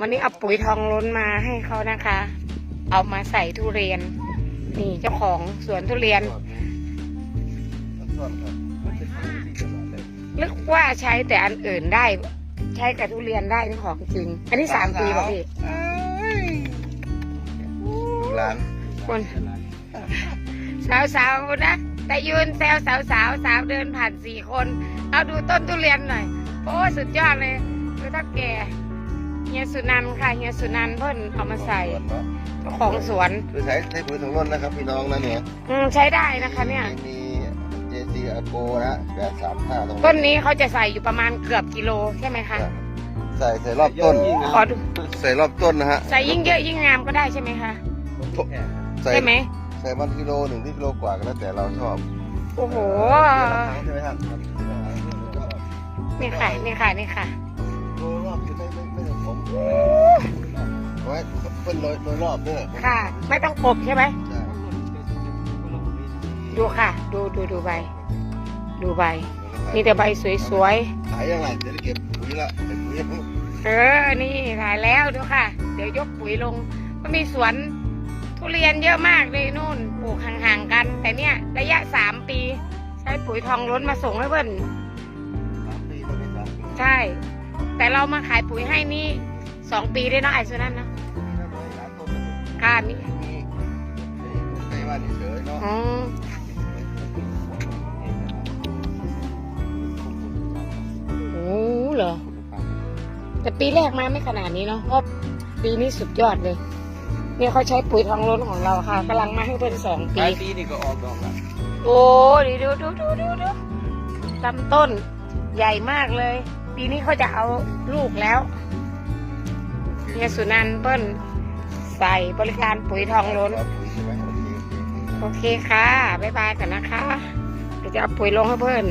วันนี้เอาปุ๋ยทองล้นมาให้เขานะคะ เอามาใส่ทุเรียน นี่เจ้าของสวนทุเรียนนึกว่าใช้แต่อันอื่นได้ ใช้กับทุเรียนได้นี่ของจริง อันนี้สามปีป่ะพี่ดูร้านคนสาวๆนะแต่ยืนแซวสาวๆสาวเดินผ่านสี่คน เอาดูต้นทุเรียนหน่อย โอ้ สุดยอดเลยดูถ้าแก่เฮียสุนันท์ค่ะเฮียสุนันท์เพิ่นเอามาใส่เจ้าของสวนคือใช้ใช้ปุ๋ยถุงร่นนะครับ พี่น้องนะเนี่ยอืมใช้ได้นะคะ เนี่ยมีเจซีอาโกนะแปดสามห้าตรงต้นนี้เขาจะใส่อยู่ประมาณเกือบกิโลใช่ไหมคะใส่ใส่รอบต้นขอดูใส่รอบต้นนะฮะใส่ยิ่งเยอะยิ่งงามก็ได้ใช่ไหมคะใส่ใช่ไหมใส่วันกิโลหนึ่งที่กิโลกว่าก็แล้วแต่เราชอบโอ้โหใช่ไหมครับนี่ค่ะนี่ค่ะนี่ค่ะโดยร อบคือไม่ไม่ไม่ถึงผมไว้เป็นโดยโดยรอบเนี่ยค่ะ ไม่ต้องกบใช่ไหมใช่ดูค่ะ ดูดูดูใบ ดูใบ มีแต่ใบสวยขายยังไงจะได้เก็บปุ๋ยละเก็บปุ๋ยๆเออ นี่ถ่ายแล้วดูค่ะ เดี๋ยวยกปุ๋ยลง มันมีสวนทุเรียนเยอะมากเลยนู่น ปลูกห่างๆกัน แต่เนี่ยระยะสามปี ใช้ปุ๋ยทองล้นมาส่งให้เพื่อน สามปีตอนนี้สามปีใช่ แต่เรามาขายปุ๋ยให้นี่สองปีได้เนาะไอ้สุนันนะมีน้ำเลยหลายต้นเลยค่ะมีใช้ว่าเฉยเนาะอ๋อโอ้เหรอ แต่ปีแรกมาไม่ขนาดนี้เนาะเพราะปีนี้สุดยอดเลย เนี่ยเขาใช้ปุ๋ยทองล้นของเราค่ะกำลังมาให้เพิ่นสองปี ปีนี่ก็ออกดอกล้วโอ้ดูดูดูดูดูดูลำต้นใหญ่มากเลย ปีนี้เขาจะเอาลูกแล้วเนี่ยสุนันท์เปิ้ลใส่บริการปุ๋ยทองล้นปุ๋ยใช่ไหมโอเคโอเคโอเคค่ะ บ๊ายบายกันนะคะ เดี๋ยวจะเอาปุ๋ยลงให้เพื่อน